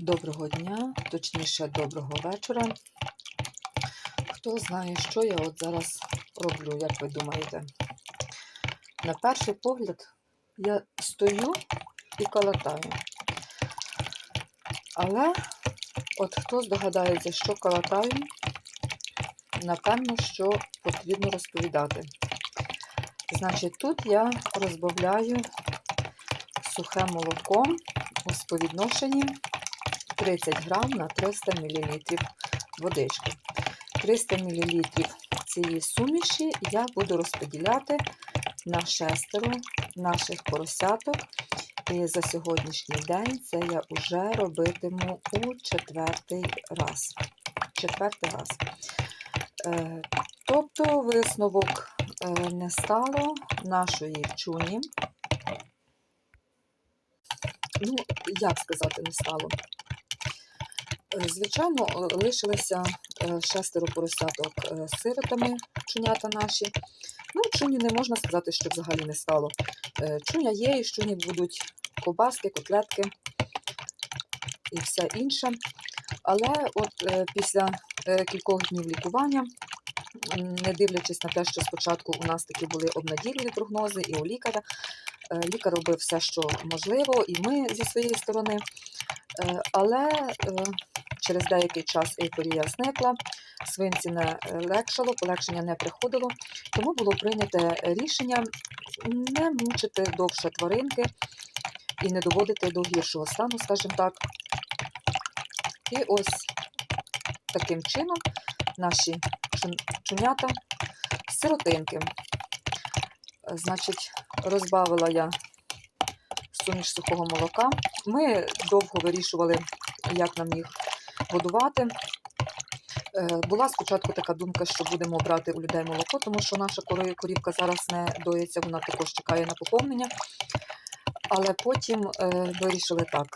Доброго дня, точніше, доброго вечора. Хто знає, що я от зараз роблю, як ви думаєте? На перший погляд я стою і калатаю. Але от хто здогадається, що калатаю, напевно, що потрібно розповідати. Значить, тут я розбавляю сухе молоко у співвідношенні 30 грам на 300 мл водички. 300 мл цієї суміші я буду розподіляти на шестеро наших поросяток. І за сьогоднішній день це я вже робитиму у четвертий раз. Четвертий раз. Е, Тобто висновок е, не стало нашої чуні. Ну, як сказати, не стало. Е, Звичайно, лишилися е, шестеро поросяток е, сиротами, чунята наші. Ну, чуні не можна сказати, що взагалі не стало. Чуня є, і чуні будуть ковбаски, котлетки і все інше. Але от після кількох днів лікування, не дивлячись на те, що спочатку у нас такі були обнадійливі прогнози і у лікаря, лікар робив все, що можливо, і ми зі своєї сторони. Але через деякий час ейфорія зникла, свинці не легшало, полегшення не приходило, тому було прийнято рішення не мучити довше тваринки і не доводити до гіршого стану, скажімо так. І ось таким чином наші чун- чунята сиротинки. Значить, розбавила я суміш сухого молока. Ми довго вирішували, як нам їх годувати. Е, Була спочатку така думка, що будемо брати у людей молоко, тому що наша корівка зараз не доїться, вона також чекає на поповнення. Але потім е, вирішили так.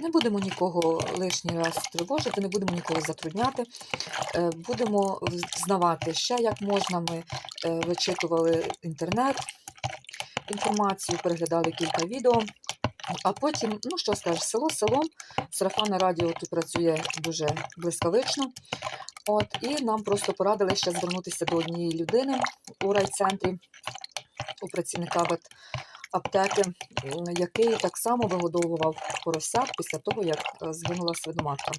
Не будемо нікого лишній раз тривожити, не будемо нікого затрудняти. Е, Будемо знавати ще, як можна. Ми вичитували інтернет, інформацію, переглядали кілька відео. А потім, ну що скажеш, село селом, сарафанне радіо тут працює дуже блискавично. От, і нам просто порадили ще звернутися до однієї людини у райцентрі, у працівника аптеки, який так само вигодовував поросят після того, як е, згинула свиноматка.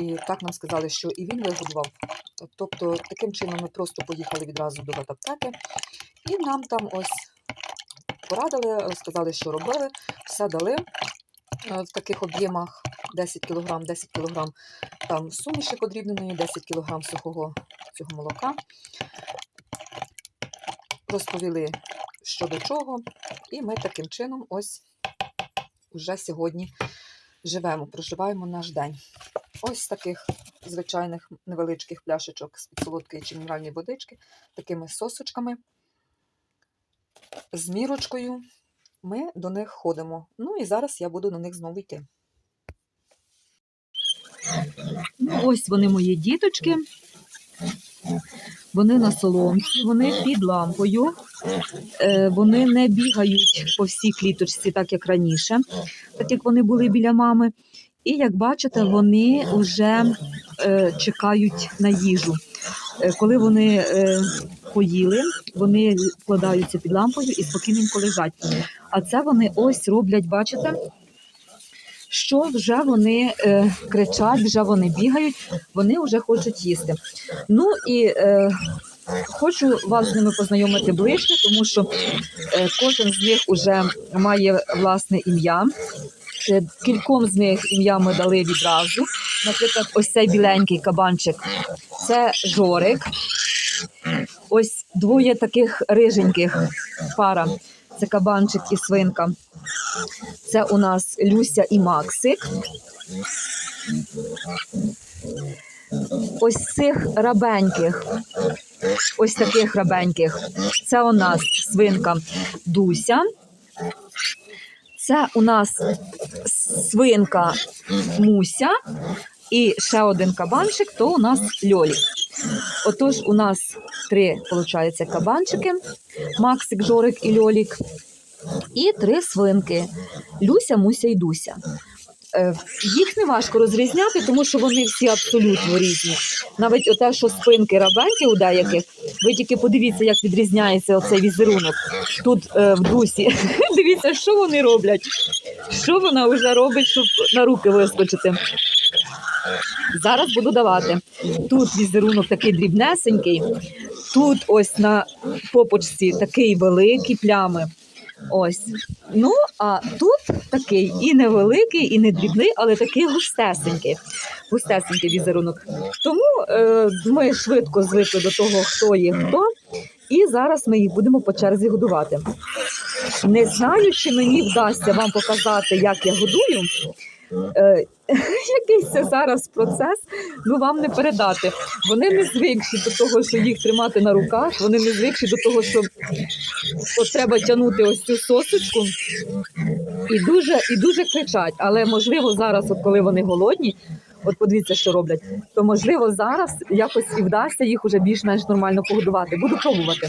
І так нам сказали, що і він вигодував. Тобто, таким чином ми просто поїхали відразу до ветаптеки, і нам там ось порадили, сказали, що робили, все дали е, в таких об'ємах 10 кг, 10 кг там суміші подрібненої, 10 кг сухого цього молока. Розповіли, що до чого, і ми таким чином ось уже сьогодні живемо, проживаємо наш день. Ось таких звичайних невеличких пляшечок з солодкої чи мінеральної водички, такими сосочками з мірочкою ми до них ходимо. Ну і зараз я буду до них знову йти. Ну, ось вони мої діточки. Вони на соломці, вони під лампою. Е, Вони не бігають по всій кліточці, так як раніше, так як вони були біля мами. І як бачите, вони вже е, чекають на їжу. Е, Коли вони поїли, вони вкладаються під лампою і спокійненько лежать. А це вони ось роблять, бачите? що вже вони е, кричать, вже вони бігають, вони вже хочуть їсти. Ну і е, хочу вас з ними познайомити ближче, тому що е, кожен з них вже має власне ім'я. Е, Кільком з них ім'я ми дали відразу. Наприклад, ось цей біленький кабанчик це Жорик. Ось двоє таких риженьких пара. Це кабанчик і свинка. Це у нас Люся і Максик. Ось цих рабеньких, ось таких рабеньких. Це у нас свинка Дуся. Це у нас свинка Муся. І ще один кабанчик, то у нас Льолік. Отож, у нас три, виходить, кабанчики: Максик, Жорик і Льолік. І три свинки: Люся, Муся і Дуся. Е, Їх не важко розрізняти, тому що вони всі абсолютно різні. Навіть оте, що спинки рабенті у деяких, ви тільки подивіться, як відрізняється оцей візерунок тут е, в дусі. Дивіться, що вони роблять. Що вона вже робить, щоб на руки вискочити. Зараз буду давати. Тут візерунок такий дрібнесенький, тут ось на попочці такий великий плями. Ось. Ну, а тут такий і невеликий, і не дрібний, але такий густесенький. Густесенький візерунок. Тому е, ми швидко звикли до того, хто є хто. І зараз ми їх будемо по черзі годувати. Не знаю, чи мені вдасться вам показати, як я годую. Е, якийсь це зараз процес, ну вам не передати. Вони не звикші до того, що їх тримати на руках, вони не звикші до того, що от треба тягнути ось цю сосочку і дуже, і дуже кричать. Але можливо зараз, от коли вони голодні, от подивіться, що роблять, то можливо зараз якось і вдасться їх уже більш-менш нормально погодувати. Буду пробувати.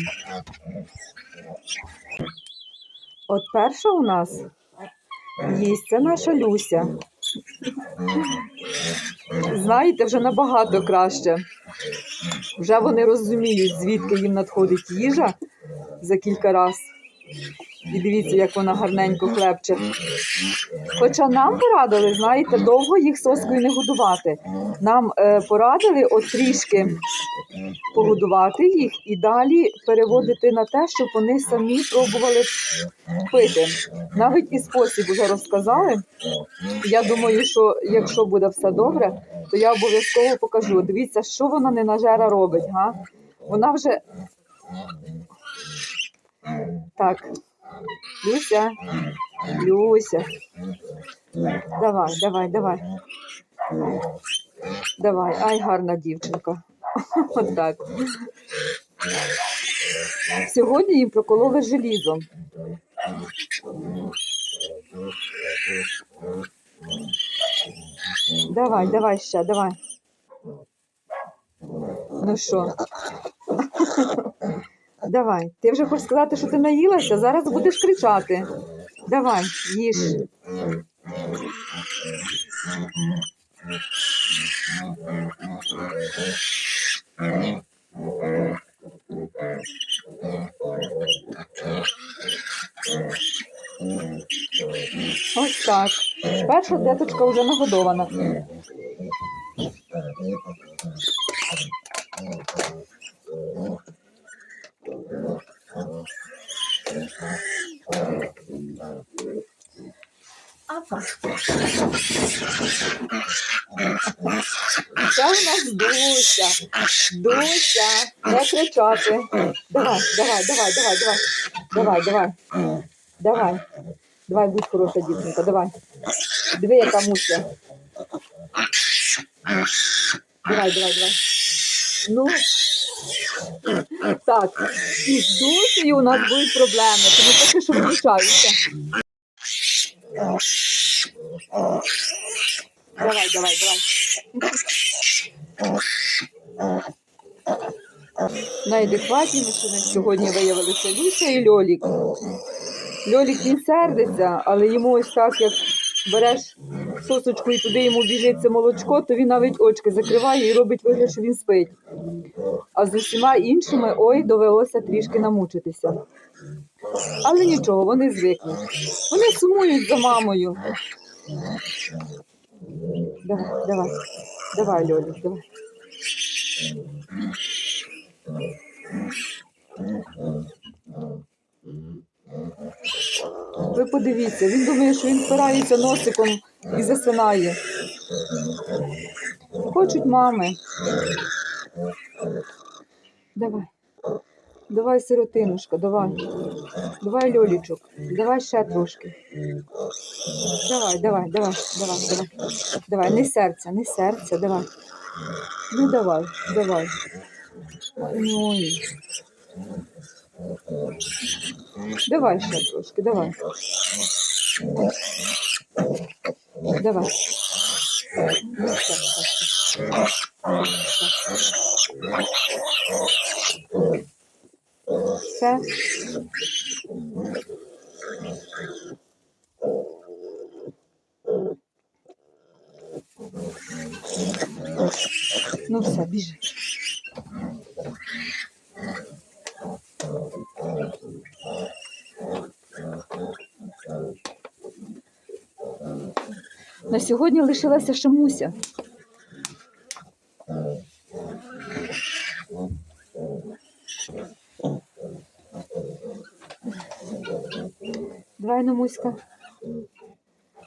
От перша у нас їсть це наша Люся. Знаєте, вже набагато краще. Вже вони розуміють, звідки їм надходить їжа за кілька разів. І дивіться, як вона гарненько хлебче. Хоча нам порадили, знаєте, довго їх соскою не годувати. Нам е, порадили от трішки погодувати їх і далі переводити на те, щоб вони самі пробували пити. Навіть і спосіб вже розказали. Я думаю, що якщо буде все добре, то я обов'язково покажу. Дивіться, що вона не нажера робить. Га? Вона вже. Так. Люся. Люся. Давай, давай, давай. Давай, ай, гарна дівчинка. Отак. Сьогодні їм прокололи желізом. Давай, давай ще, давай. Ну що? Давай. Ти вже хочеш сказати, що ти наїлася? Зараз будеш кричати. Давай, їж. Ось так. Перша деточка вже нагодована. Це у нас Дуся. Дуся, не кричати. Давай, давай, давай, давай, давай. Давай, давай. Давай. Давай, будь хороша дівчинка, давай. Диви, яка муся. Давай, давай, давай. Ну. Так, і з Дусею у нас будуть проблеми, тому поки що включаюся. Давай, давай, давай. Найадекватнішими сьогодні виявилися Люся і Льолік. Льолік він сердиться, але йому ось так, як береш сосочку і туди йому біжить це молочко, то він навіть очки закриває і робить вигляд, що він спить. А з усіма іншими ой довелося трішки намучитися. Але нічого, вони звикли. Вони сумують за мамою. Давай, давай, давай, Льолік, давай. Ви подивіться, він думає, що він впирається носиком і засинає. Хочуть мами. Давай. Давай, сиротинушка, давай. Давай, Льолічок, давай ще трошки. Давай, давай, давай, давай, давай. Давай, не серця, не серця, давай. Ну давай, давай. Ой. Давай ще трошки, давай. Давай. Ну, так, так, так. Все. Ну все, біжи. На сьогодні лишилася ще Муся. Давай, ну, Муська.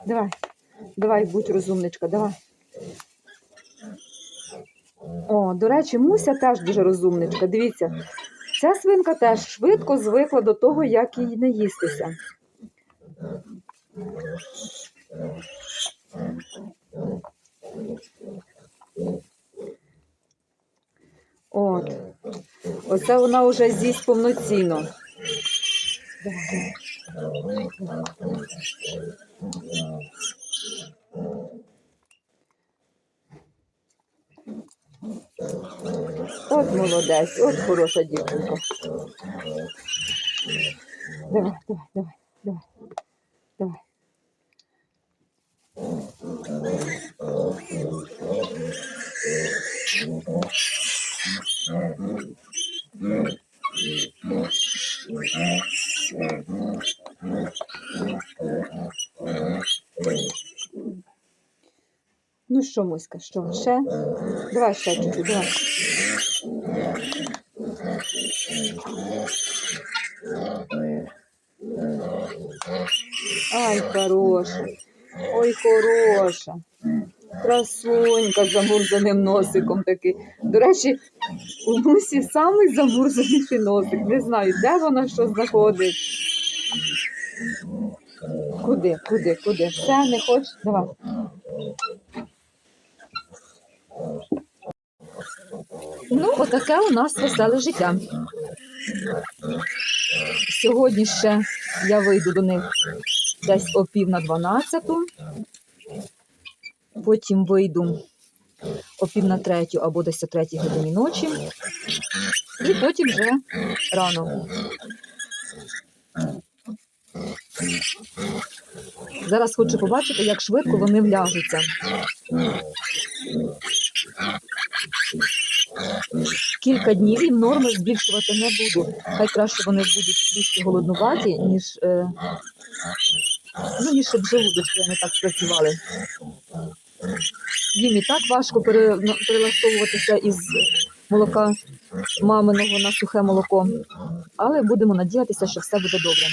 Давай. Давай, будь розумничка, давай. О, до речі, Муся теж дуже розумничка. Дивіться, ця свинка теж швидко звикла до того, як їй не їстися. От. Оце вона вже з'їсть повноцінно. От молодець, от хороша дівчинка. Давай, давай, давай, давай. Давай. Ну що, Муська, що, ще? Давай ще чуть-чуть, давай. Ай, хороша. Ой, хороша. З замурзаним носиком такий. До речі, у Мусі самий замурзаний носик. Не знаю, де вона що знаходить. Куди, куди, куди? Все, не хочеш? Давай. Ну, отаке у нас веселе життя. Сьогодні ще я вийду до них десь о пів на дванадцяту. Потім вийду о пів на третю або десь о третій годині ночі. І потім вже рано. Зараз хочу побачити, як швидко вони вляжуться. Кілька днів і норми збільшувати не буду. Хай краще вони будуть трішки голоднуваті, ніж, е, ну, ніж щоб желудочки не так спрацювали. Їм і так важко перелаштовуватися із молока маминого на сухе молоко. Але будемо надіятися, що все буде добре.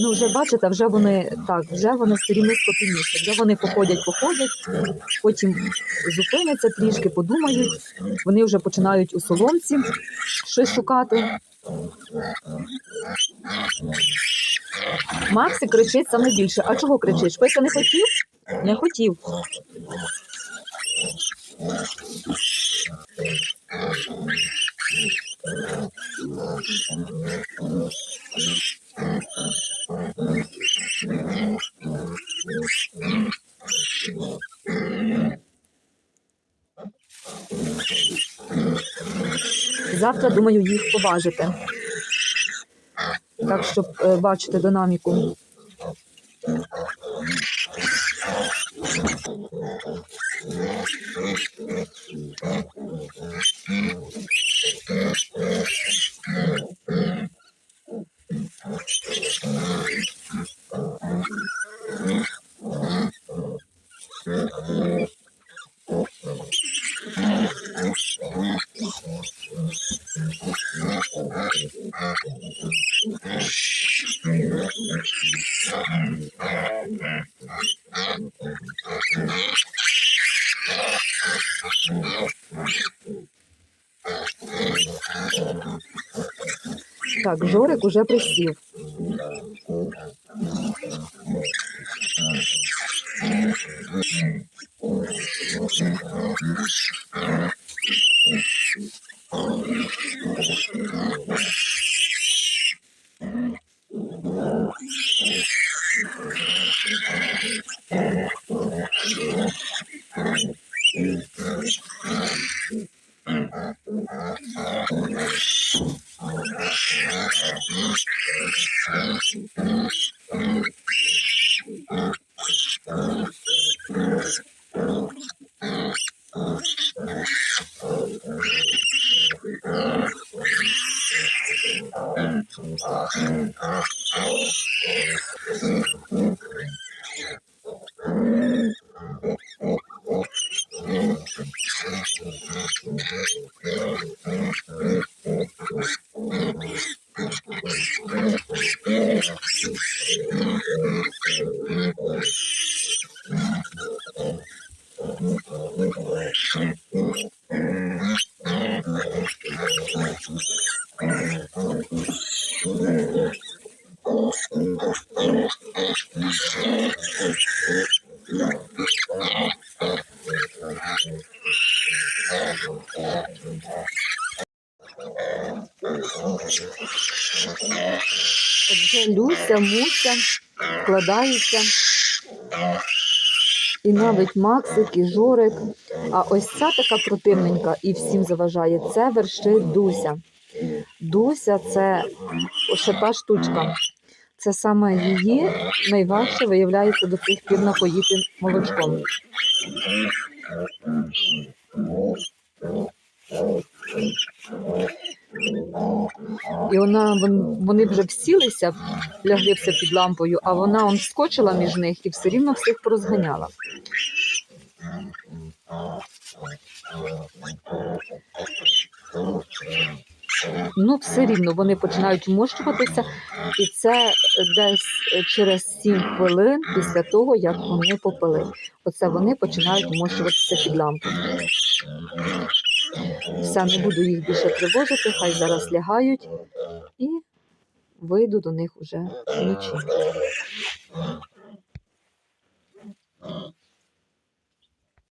Ну, вже бачите, вже вони так, вже вони все рівно спокійніші. Вже вони походять, походять, потім зупиняться трішки, подумають. Вони вже починають у соломці щось шукати. Максі кричить саме більше. А чого кричиш? Петя не хотів? Не хотів. Завтра думаю їх поважити. Так, щоб е, бачити динаміку. Так, Жорик уже присів. Thank you. Муся вкладаються. І навіть Максик, і Жорик. А ось ця така противненька і всім заважає. Це вершить Дуся. Дуся це та штучка. Це саме її найважче виявляється до цих пір напоїти молочком. І вона, вони вже всілися, лягли все під лампою, а вона он скочила між них і все рівно всіх порозганяла. Ну, все рівно вони починають вмощуватися, і це десь через 7 хвилин після того, як вони попили. Оце вони починають вмощуватися під лампою. Все, не буду їх більше привозити, хай зараз лягають і вийду до них уже вночі.